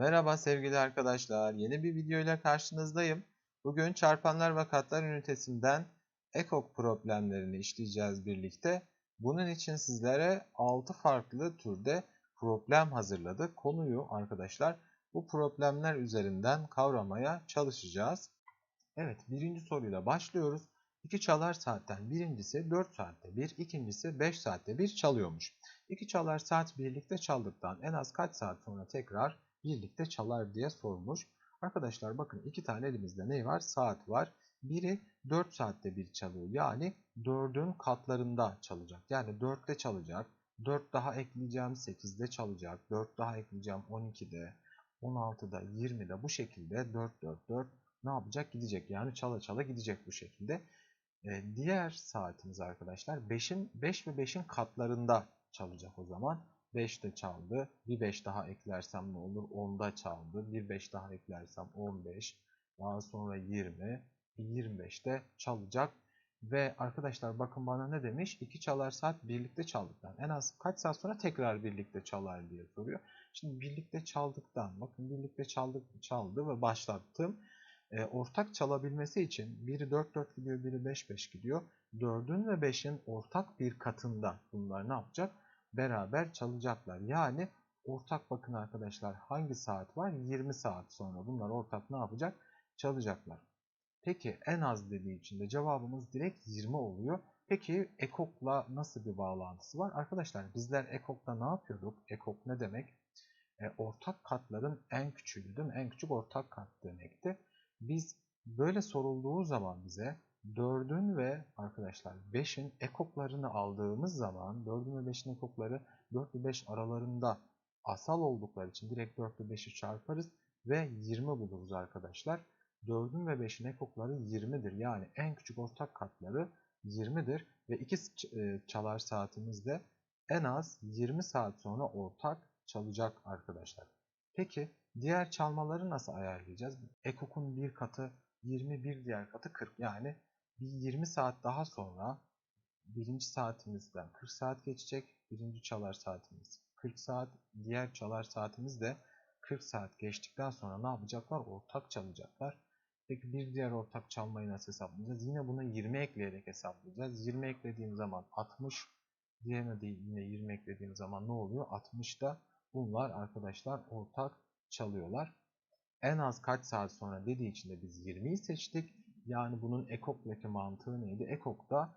Merhaba sevgili arkadaşlar. Yeni bir video ile karşınızdayım. Bugün çarpanlar ve katlar ünitesinden ekok problemlerini işleyeceğiz birlikte. Bunun için sizlere 6 farklı türde problem hazırladık. Konuyu arkadaşlar bu problemler üzerinden kavramaya çalışacağız. Evet birinci soruyla başlıyoruz. İki çalar saatten birincisi 4 saatte bir, ikincisi 5 saatte bir çalıyormuş. İki çalar saat birlikte çaldıktan en az kaç saat sonra tekrar birlikte çalar diye sormuş. Arkadaşlar bakın iki tane elimizde ne var? Saat var. Biri 4 saatte bir çalıyor. Yani 4'ün katlarında çalacak. Yani 4'te çalacak. 4 daha ekleyeceğim 8'de çalacak. 4 daha ekleyeceğim 12'de, 16'da, 20'de bu şekilde 4 4 4 ne yapacak? Gidecek. Yani çala çala gidecek bu şekilde. Ee, diğer saatimiz arkadaşlar 5'in 5 ve 5'in katlarında çalacak o zaman. 5 de çaldı. Bir 5 daha eklersem ne olur? 10'da çaldı. Bir 5 daha eklersem 15. Daha sonra 20. 25'te çalacak. Ve arkadaşlar bakın bana ne demiş? 2 çalar saat birlikte çaldıktan. En az kaç saat sonra tekrar birlikte çalar diye soruyor. Şimdi birlikte çaldıktan bakın birlikte çaldık çaldı ve başlattım. E, ortak çalabilmesi için biri 4-4 gidiyor, biri 5-5 gidiyor. 4'ün ve 5'in ortak bir katında bunlar ne yapacak? Beraber çalacaklar. Yani ortak bakın arkadaşlar hangi saat var? 20 saat sonra bunlar ortak ne yapacak? Çalacaklar. Peki en az dediği için de cevabımız direkt 20 oluyor. Peki ekokla nasıl bir bağlantısı var? Arkadaşlar bizler ekokla ne yapıyorduk? Ekok ne demek? E, ortak katların en küçüğü değil mi? En küçük ortak kat demekti. Biz böyle sorulduğu zaman bize 4'ün ve arkadaşlar 5'in ekoklarını aldığımız zaman 4'ün ve 5'in ekokları 4 ve 5 aralarında asal oldukları için direkt 4 ve 5'i çarparız ve 20 buluruz arkadaşlar. 4'ün ve 5'in ekokları 20'dir. Yani en küçük ortak katları 20'dir ve iki çalar saatimizde en az 20 saat sonra ortak çalacak arkadaşlar. Peki diğer çalmaları nasıl ayarlayacağız? Ekok'un bir katı 21 diğer katı 40 yani bir 20 saat daha sonra birinci saatimizden 40 saat geçecek. Birinci çalar saatimiz 40 saat. Diğer çalar saatimiz de 40 saat geçtikten sonra ne yapacaklar? Ortak çalacaklar. Peki bir diğer ortak çalmayı nasıl hesaplayacağız? Yine buna 20 ekleyerek hesaplayacağız. 20 eklediğim zaman 60. Diğerine de yine 20 eklediğim zaman ne oluyor? 60 da bunlar arkadaşlar ortak çalıyorlar. En az kaç saat sonra dediği için de biz 20'yi seçtik. Yani bunun ECOG'daki mantığı neydi? ECOG'da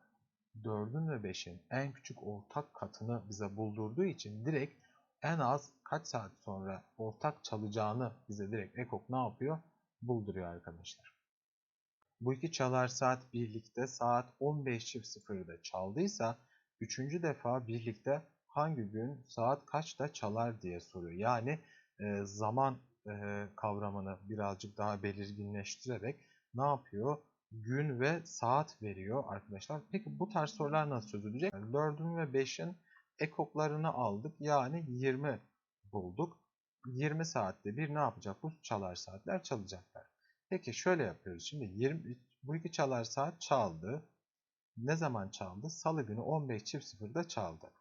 4'ün ve 5'in en küçük ortak katını bize buldurduğu için direkt en az kaç saat sonra ortak çalacağını bize direkt ECOG ne yapıyor? Bulduruyor arkadaşlar. Bu iki çalar saat birlikte saat 15.00'da çaldıysa üçüncü defa birlikte hangi gün saat kaçta çalar diye soruyor. Yani e, zaman e, kavramını birazcık daha belirginleştirerek ne yapıyor? Gün ve saat veriyor arkadaşlar. Peki bu tarz sorular nasıl çözülecek? 4'ün ve 5'in ekoklarını aldık. Yani 20 bulduk. 20 saatte bir ne yapacak? Bu çalar saatler çalacaklar. Peki şöyle yapıyoruz. Şimdi 20, bu iki çalar saat çaldı. Ne zaman çaldı? Salı günü 15.00'da çaldı.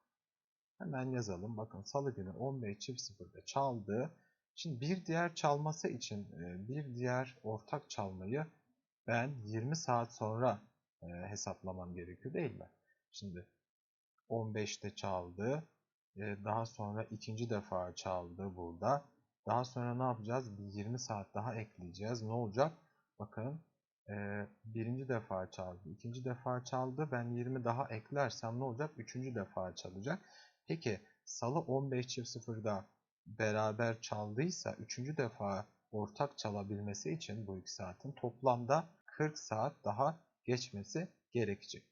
Hemen yazalım. Bakın salı günü 15.00'da çaldı. Şimdi bir diğer çalması için bir diğer ortak çalmayı ben 20 saat sonra hesaplamam gerekiyor değil mi? Şimdi 15'te çaldı. Daha sonra ikinci defa çaldı burada. Daha sonra ne yapacağız? Bir 20 saat daha ekleyeceğiz. Ne olacak? Bakın birinci defa çaldı. ikinci defa çaldı. Ben 20 daha eklersem ne olacak? Üçüncü defa çalacak. Peki salı 15.00'da beraber çaldıysa üçüncü defa ortak çalabilmesi için bu iki saatin toplamda 40 saat daha geçmesi gerekecek.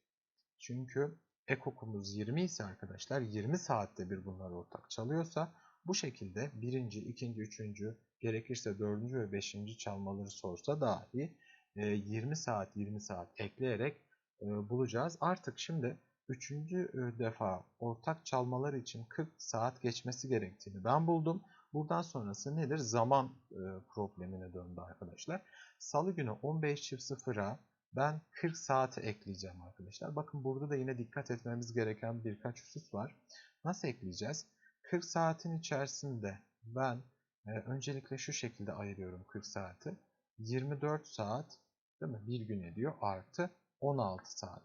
Çünkü ekokumuz 20 ise arkadaşlar 20 saatte bir bunlar ortak çalıyorsa bu şekilde birinci, ikinci, üçüncü gerekirse dördüncü ve beşinci çalmaları sorsa dahi 20 saat 20 saat ekleyerek bulacağız. Artık şimdi üçüncü defa ortak çalmalar için 40 saat geçmesi gerektiğini ben buldum. Buradan sonrası nedir? Zaman problemine döndü arkadaşlar. Salı günü 15.00'a ben 40 saati ekleyeceğim arkadaşlar. Bakın burada da yine dikkat etmemiz gereken birkaç husus var. Nasıl ekleyeceğiz? 40 saatin içerisinde ben e, öncelikle şu şekilde ayırıyorum 40 saati. 24 saat değil mi? Bir gün ediyor artı 16 saat.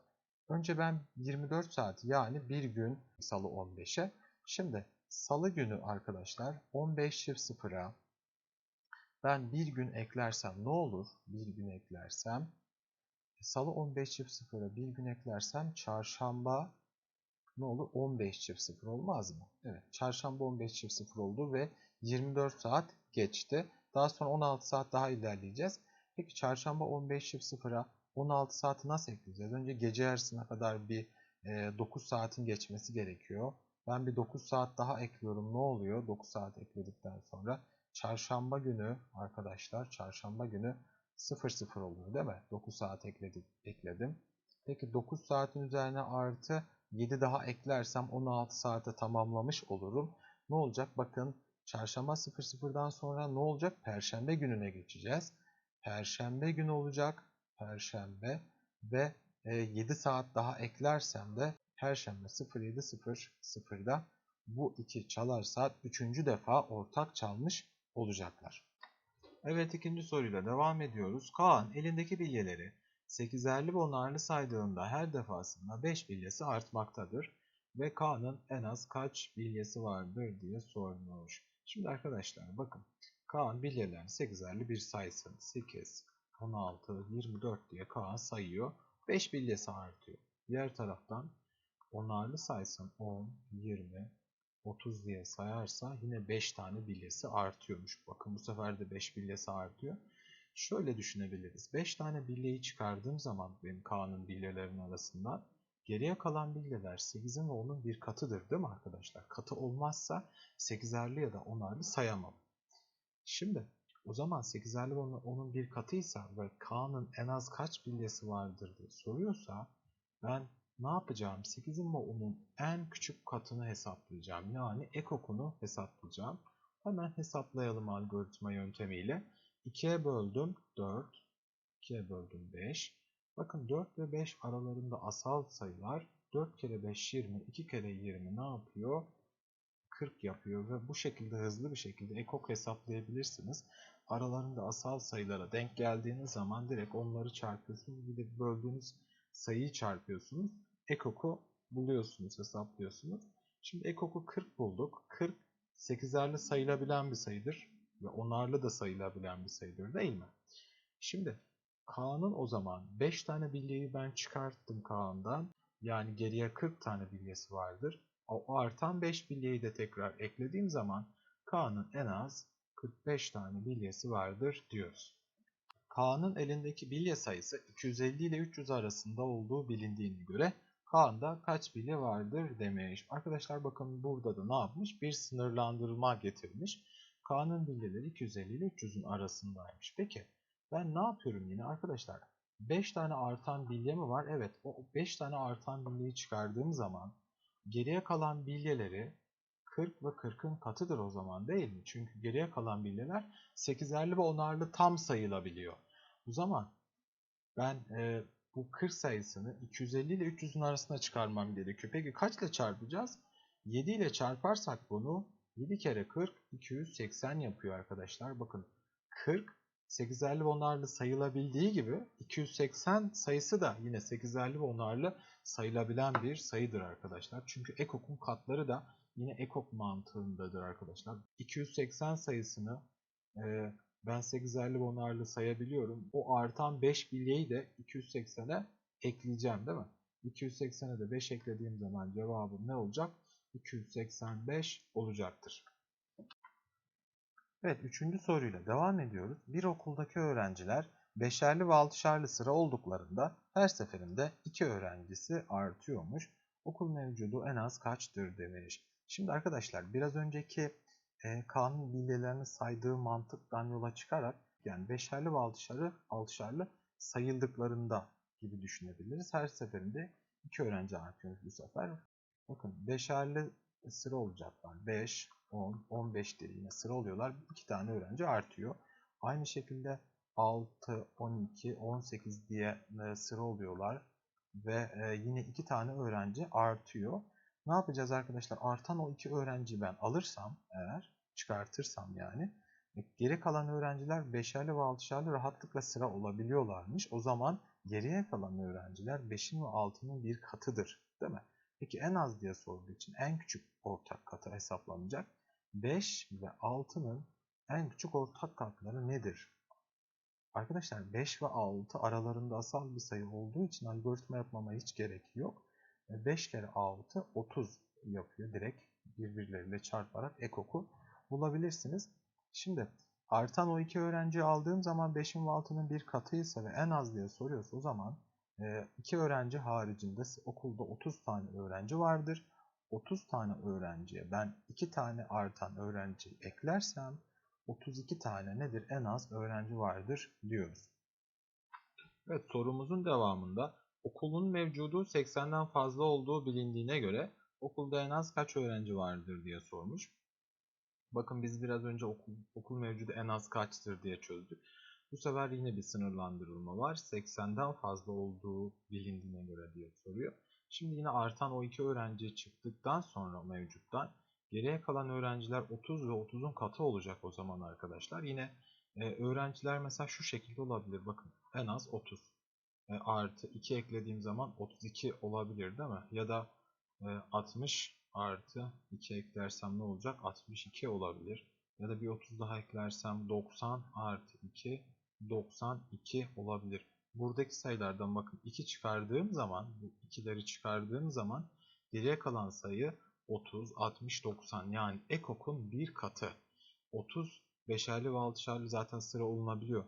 Önce ben 24 saat yani bir gün salı 15'e. Şimdi salı günü arkadaşlar 15 çift sıfıra ben bir gün eklersem ne olur? Bir gün eklersem salı 15 çift sıfıra bir gün eklersem çarşamba ne olur? 15 çift sıfır olmaz mı? Evet. Çarşamba 15 çift sıfır oldu ve 24 saat geçti. Daha sonra 16 saat daha ilerleyeceğiz. Peki çarşamba 15 çift sıfıra 16 saati nasıl ekleyeceğiz? Önce gece yarısına kadar bir e, 9 saatin geçmesi gerekiyor. Ben bir 9 saat daha ekliyorum. Ne oluyor? 9 saat ekledikten sonra çarşamba günü arkadaşlar çarşamba günü 00 oluyor değil mi? 9 saat ekledik, ekledim. Peki 9 saatin üzerine artı 7 daha eklersem 16 saate tamamlamış olurum. Ne olacak? Bakın çarşamba 00'dan sonra ne olacak? Perşembe gününe geçeceğiz. Perşembe günü olacak. Perşembe ve 7 saat daha eklersem de Perşembe 07.00'da bu iki çalar saat üçüncü defa ortak çalmış olacaklar. Evet ikinci soruyla devam ediyoruz. Kaan elindeki bilyeleri 8'erli ve onarlı saydığında her defasında 5 bilyesi artmaktadır. Ve Kaan'ın en az kaç bilyesi vardır diye sormuş. Şimdi arkadaşlar bakın. Kaan bilyelerini 8'erli bir saysın. 8, 16, 24 diye Kaan sayıyor. 5 bilyesi artıyor. Diğer taraftan onarlı saysın 10, 20, 30 diye sayarsa yine 5 tane bilyesi artıyormuş. Bakın bu sefer de 5 bilyesi artıyor. Şöyle düşünebiliriz. 5 tane bilyeyi çıkardığım zaman benim K'nın bilyelerinin arasından geriye kalan bilyeler 8'in ve 10'un bir katıdır değil mi arkadaşlar? Katı olmazsa 8'erli ya da 10'arlı sayamam. Şimdi o zaman 8'erli ve 10'un bir katıysa ve K'nın en az kaç bilyesi vardır diye soruyorsa ben ne yapacağım? 8'in ve 10'un en küçük katını hesaplayacağım. Yani ekokunu hesaplayacağım. Hemen hesaplayalım algoritma yöntemiyle. 2'ye böldüm 4. 2'ye böldüm 5. Bakın 4 ve 5 aralarında asal sayılar. 4 kere 5 20. 2 kere 20 ne yapıyor? 40 yapıyor ve bu şekilde hızlı bir şekilde ekok hesaplayabilirsiniz. Aralarında asal sayılara denk geldiğiniz zaman direkt onları çarpıyorsunuz. Bir de böldüğünüz sayıyı çarpıyorsunuz. Ekok'u buluyorsunuz, hesaplıyorsunuz. Şimdi ekok'u 40 bulduk. 40 8'erli sayılabilen bir sayıdır ve onarlı da sayılabilen bir sayıdır değil mi? Şimdi Kaan'ın o zaman 5 tane bilyeyi ben çıkarttım Kaan'dan. Yani geriye 40 tane bilyesi vardır. O artan 5 bilyeyi de tekrar eklediğim zaman Kaan'ın en az 45 tane bilyesi vardır diyoruz. Kaan'ın elindeki bilye sayısı 250 ile 300 arasında olduğu bilindiğine göre Kaan'da kaç bilye vardır demiş. Arkadaşlar bakın burada da ne yapmış? Bir sınırlandırma getirmiş. Kaan'ın bilyeleri 250 ile 300'ün arasındaymış. Peki ben ne yapıyorum yine arkadaşlar? 5 tane artan bilye mi var? Evet o 5 tane artan bilyeyi çıkardığım zaman geriye kalan bilyeleri 40 ve 40'ın katıdır o zaman değil mi? Çünkü geriye kalan bilyeler 8'erli ve 10'arlı tam sayılabiliyor. O zaman ben e, bu 40 sayısını 250 ile 300'ün arasında çıkarmam gerekiyor. Peki kaçla çarpacağız? 7 ile çarparsak bunu 7 kere 40 280 yapıyor arkadaşlar. Bakın 40 8'erli ve onarlı sayılabildiği gibi 280 sayısı da yine 8'erli ve onarlı sayılabilen bir sayıdır arkadaşlar. Çünkü ekok'un katları da yine ekok mantığındadır arkadaşlar. 280 sayısını e, ben 8'erli ve onarlı sayabiliyorum. O artan 5 bilyeyi de 280'e ekleyeceğim değil mi? 280'e de 5 eklediğim zaman cevabım ne olacak? 285 olacaktır. Evet, üçüncü soruyla devam ediyoruz. Bir okuldaki öğrenciler beşerli ve altışarlı sıra olduklarında her seferinde iki öğrencisi artıyormuş. Okul mevcudu en az kaçtır demiş. Şimdi arkadaşlar biraz önceki e, kanun bilyelerini saydığı mantıktan yola çıkarak yani beşerli ve altışarlı, altışarlı sayıldıklarında gibi düşünebiliriz. Her seferinde iki öğrenci artıyor bu sefer. Bakın beşerli sıra olacaklar. 5, 10, 15 diye yine sıra oluyorlar. 2 tane öğrenci artıyor. Aynı şekilde 6, 12, 18 diye e, sıra oluyorlar. Ve e, yine 2 tane öğrenci artıyor. Ne yapacağız arkadaşlar? Artan o iki öğrenciyi ben alırsam eğer çıkartırsam yani E, Geri kalan öğrenciler 5'erli ve 6'şerli rahatlıkla sıra olabiliyorlarmış. O zaman geriye kalan öğrenciler 5'in ve 6'nın bir katıdır. Değil mi? Peki en az diye sorduğu için en küçük ortak katı hesaplanacak. 5 ve 6'nın en küçük ortak katları nedir? Arkadaşlar 5 ve 6 aralarında asal bir sayı olduğu için algoritma yapmama hiç gerek yok. 5 kere 6 30 yapıyor. Direkt birbirleriyle çarparak ekoku bulabilirsiniz. Şimdi artan o iki öğrenciyi aldığım zaman 5'in ve 6'nın bir katıysa ve en az diye soruyorsa o zaman e, iki öğrenci haricinde okulda 30 tane öğrenci vardır. 30 tane öğrenciye ben 2 tane artan öğrenci eklersem 32 tane nedir en az öğrenci vardır diyoruz. Evet sorumuzun devamında okulun mevcudu 80'den fazla olduğu bilindiğine göre okulda en az kaç öğrenci vardır diye sormuş. Bakın biz biraz önce okul, okul mevcudu en az kaçtır diye çözdük. Bu sefer yine bir sınırlandırılma var. 80'den fazla olduğu bilindiğine göre diye soruyor. Şimdi yine artan o iki öğrenci çıktıktan sonra mevcuttan geriye kalan öğrenciler 30 ve 30'un katı olacak o zaman arkadaşlar. Yine e, öğrenciler mesela şu şekilde olabilir. Bakın en az 30 e, artı 2 eklediğim zaman 32 olabilir değil mi? Ya da e, 60 artı 2 eklersem ne olacak? 62 olabilir. Ya da bir 30 daha eklersem 90 artı 2 92 olabilir. Buradaki sayılardan bakın 2 çıkardığım zaman bu ikileri çıkardığım zaman geriye kalan sayı 30, 60, 90 yani ekokun bir katı. 30 beşerli ve altışarlı zaten sıra olunabiliyor.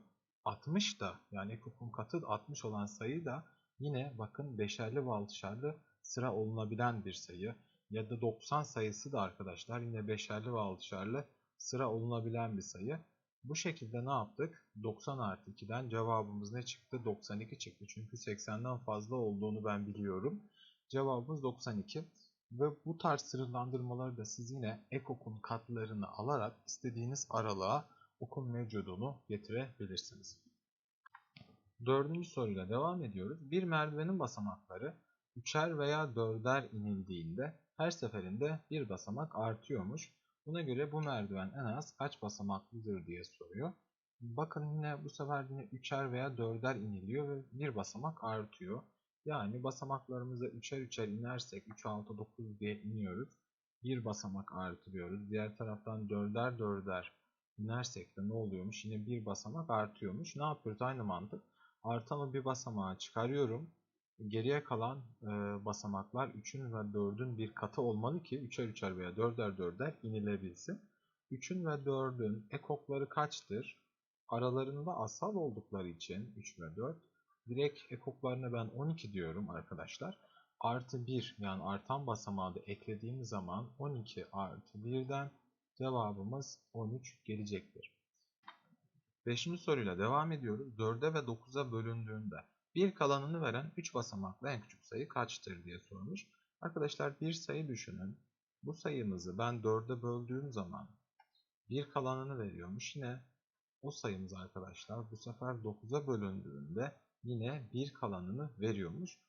60 da yani ekokun katı 60 olan sayı da yine bakın beşerli ve altışarlı sıra olunabilen bir sayı. Ya da 90 sayısı da arkadaşlar yine beşerli ve altışarlı sıra olunabilen bir sayı. Bu şekilde ne yaptık? 90 artı 2'den cevabımız ne çıktı? 92 çıktı. Çünkü 80'den fazla olduğunu ben biliyorum. Cevabımız 92. Ve bu tarz sınırlandırmaları da siz yine ekokun katlarını alarak istediğiniz aralığa okun mevcudunu getirebilirsiniz. Dördüncü soruyla devam ediyoruz. Bir merdivenin basamakları üçer veya dörder inildiğinde her seferinde bir basamak artıyormuş. Buna göre bu merdiven en az kaç basamaklıdır diye soruyor. Bakın yine bu sefer yine üçer veya dörder iniliyor ve bir basamak artıyor. Yani basamaklarımıza üçer üçer inersek 3, 6, 9 diye iniyoruz. Bir basamak artırıyoruz. Diğer taraftan dörder dörder inersek de ne oluyormuş? Yine bir basamak artıyormuş. Ne yapıyoruz? Aynı mantık. Artan o bir basamağı çıkarıyorum. Geriye kalan e, basamaklar 3'ün ve 4'ün bir katı olmalı ki 3'er 3'er veya 4'er 4'er inilebilsin. 3'ün ve 4'ün ekokları kaçtır? Aralarında asal oldukları için 3 ve 4 direkt ekoklarına ben 12 diyorum arkadaşlar. Artı 1 yani artan basamağı da eklediğim zaman 12 artı 1'den cevabımız 13 gelecektir. Beşinci soruyla devam ediyoruz. 4'e ve 9'a bölündüğünde bir kalanını veren 3 basamaklı en küçük sayı kaçtır diye sormuş. Arkadaşlar bir sayı düşünün. Bu sayımızı ben 4'e böldüğüm zaman bir kalanını veriyormuş. Yine o sayımız arkadaşlar bu sefer 9'a bölündüğünde yine bir kalanını veriyormuş.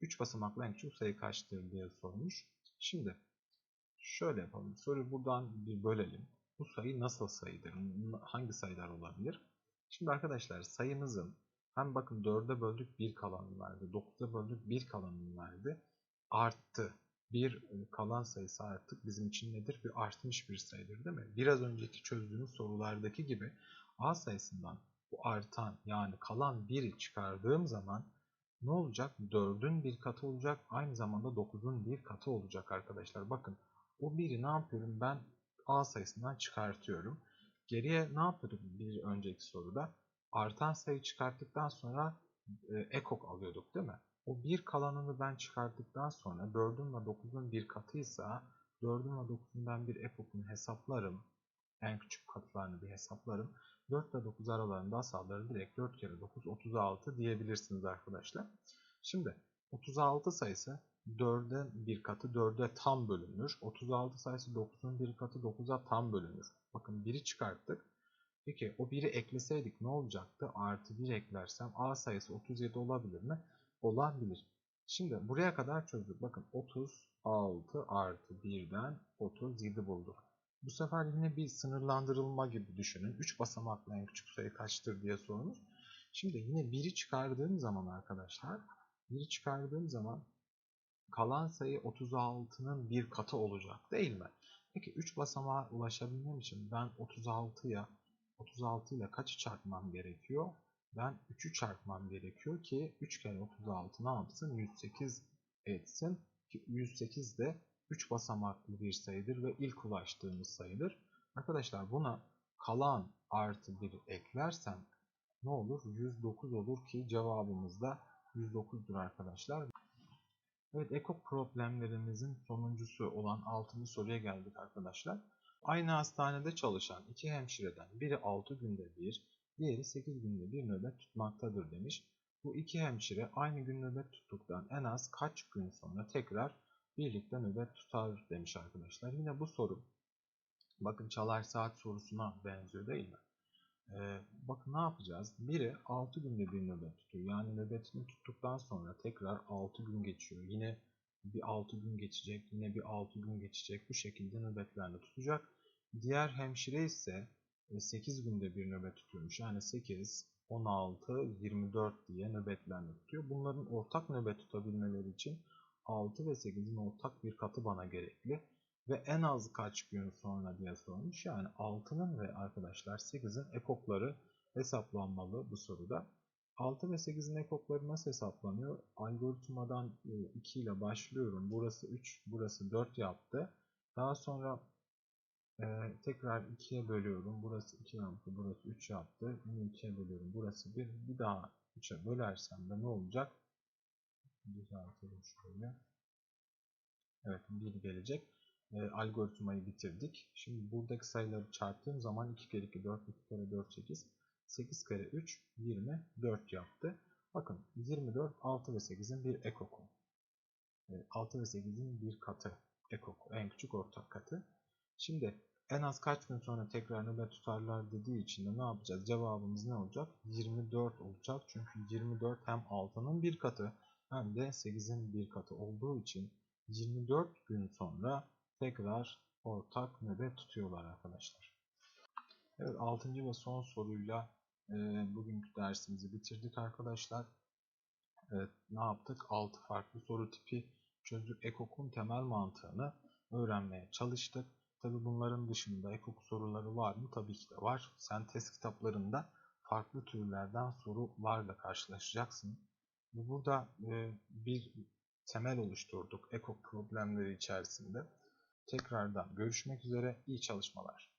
3 basamaklı en küçük sayı kaçtır diye sormuş. Şimdi şöyle yapalım. Soruyu buradan bir bölelim. Bu sayı nasıl sayıdır? Hangi sayılar olabilir? Şimdi arkadaşlar sayımızın hem bakın 4'e böldük 1 kalanını verdi. 9'a böldük 1 kalanını verdi. Arttı. Bir kalan sayısı artık bizim için nedir? Bir artmış bir sayıdır değil mi? Biraz önceki çözdüğümüz sorulardaki gibi A sayısından bu artan yani kalan 1'i çıkardığım zaman ne olacak? 4'ün bir katı olacak. Aynı zamanda 9'un bir katı olacak arkadaşlar. Bakın o 1'i ne yapıyorum? Ben A sayısından çıkartıyorum. Geriye ne yapıyorduk bir önceki soruda? Artan sayı çıkarttıktan sonra e, ekok alıyorduk değil mi? O bir kalanını ben çıkarttıktan sonra 4'ün ve 9'un bir katıysa 4'ün ve 9'un ben bir ekokunu hesaplarım. En küçük katlarını bir hesaplarım. 4 ile 9 aralarında asalları direkt 4 kere 9 36 diyebilirsiniz arkadaşlar. Şimdi 36 sayısı 4'e bir katı 4'e tam bölünür. 36 sayısı 9'un bir katı 9'a tam bölünür. Bakın 1'i çıkarttık. Peki o 1'i ekleseydik ne olacaktı? Artı 1 eklersem A sayısı 37 olabilir mi? Olabilir. Şimdi buraya kadar çözdük. Bakın 36 artı 1'den 37 bulduk. Bu sefer yine bir sınırlandırılma gibi düşünün. 3 basamaklı en küçük sayı kaçtır diye sormuş. Şimdi yine 1'i çıkardığım zaman arkadaşlar 1'i çıkardığım zaman kalan sayı 36'nın bir katı olacak değil mi? Peki 3 basamağa ulaşabilmem için ben 36'ya 36 ile kaçı çarpmam gerekiyor? Ben 3'ü çarpmam gerekiyor ki 3 kere 36 ne yapsın? 108 etsin. Ki 108 de 3 basamaklı bir sayıdır ve ilk ulaştığımız sayıdır. Arkadaşlar buna kalan artı 1 eklersem ne olur? 109 olur ki cevabımız da 109'dur arkadaşlar. Evet, ekok problemlerimizin sonuncusu olan 6. soruya geldik arkadaşlar. Aynı hastanede çalışan iki hemşireden biri 6 günde bir, diğeri 8 günde bir nöbet tutmaktadır demiş. Bu iki hemşire aynı gün nöbet tuttuktan en az kaç gün sonra tekrar birlikte nöbet tutar demiş arkadaşlar. Yine bu soru bakın çalar saat sorusuna benziyor değil mi? Ee, bakın ne yapacağız? Biri 6 günde bir nöbet tutuyor. Yani nöbetini tuttuktan sonra tekrar 6 gün geçiyor. Yine bir 6 gün geçecek, yine bir 6 gün geçecek. Bu şekilde nöbetlerle tutacak. Diğer hemşire ise 8 günde bir nöbet tutuyormuş. Yani 8, 16, 24 diye nöbetlerle tutuyor. Bunların ortak nöbet tutabilmeleri için 6 ve 8'in ortak bir katı bana gerekli. Ve en az kaç gün sonra diye sormuş. Yani 6'nın ve arkadaşlar 8'in ekokları hesaplanmalı bu soruda. 6 ve 8'in ekokları nasıl hesaplanıyor? Algoritmadan 2 ile başlıyorum. Burası 3, burası 4 yaptı. Daha sonra e, tekrar 2'ye bölüyorum. Burası 2 yaptı, burası 3 yaptı. Yine 2'ye bölüyorum. Burası 1. Bir daha 3'e bölersem de ne olacak? Düzeltelim şöyle. Evet 1 gelecek e, algoritmayı bitirdik. Şimdi buradaki sayıları çarptığım zaman 2 kere 2 4, 2 kere 4 8, 8 kere 3 24 yaptı. Bakın 24 6 ve 8'in bir ekoku. E, 6 ve 8'in bir katı ekoku. En küçük ortak katı. Şimdi en az kaç gün sonra tekrar nöbet tutarlar dediği için de ne yapacağız? Cevabımız ne olacak? 24 olacak. Çünkü 24 hem 6'nın bir katı hem de 8'in bir katı olduğu için 24 gün sonra tekrar ortak nöbet tutuyorlar arkadaşlar. Evet 6. ve son soruyla e, bugünkü dersimizi bitirdik arkadaşlar. Evet, ne yaptık? 6 farklı soru tipi çözdük. EKOK'un temel mantığını öğrenmeye çalıştık. Tabi bunların dışında EKOK soruları var mı? Tabii ki de var. Sentez kitaplarında farklı türlerden sorularla karşılaşacaksın. Burada e, bir temel oluşturduk EKOK problemleri içerisinde. Tekrardan görüşmek üzere. İyi çalışmalar.